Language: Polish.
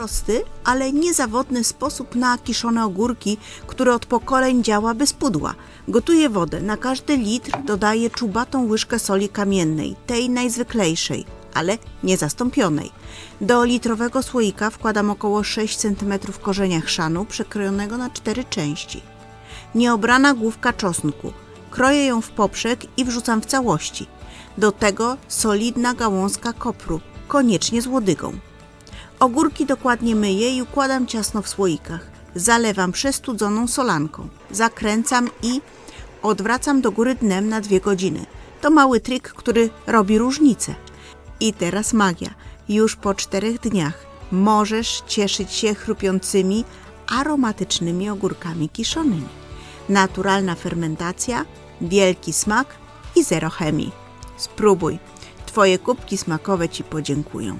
Prosty, ale niezawodny sposób na kiszone ogórki, który od pokoleń działa bez pudła. Gotuję wodę. Na każdy litr dodaję czubatą łyżkę soli kamiennej, tej najzwyklejszej, ale niezastąpionej. Do litrowego słoika wkładam około 6 cm korzenia chrzanu przekrojonego na cztery części. Nieobrana główka czosnku. Kroję ją w poprzek i wrzucam w całości. Do tego solidna gałązka kopru, koniecznie z łodygą. Ogórki dokładnie myję i układam ciasno w słoikach. Zalewam przestudzoną solanką. Zakręcam i odwracam do góry dnem na dwie godziny. To mały trik, który robi różnicę. I teraz magia. Już po czterech dniach możesz cieszyć się chrupiącymi, aromatycznymi ogórkami kiszonymi. Naturalna fermentacja, wielki smak i zero chemii. Spróbuj. Twoje kubki smakowe Ci podziękują.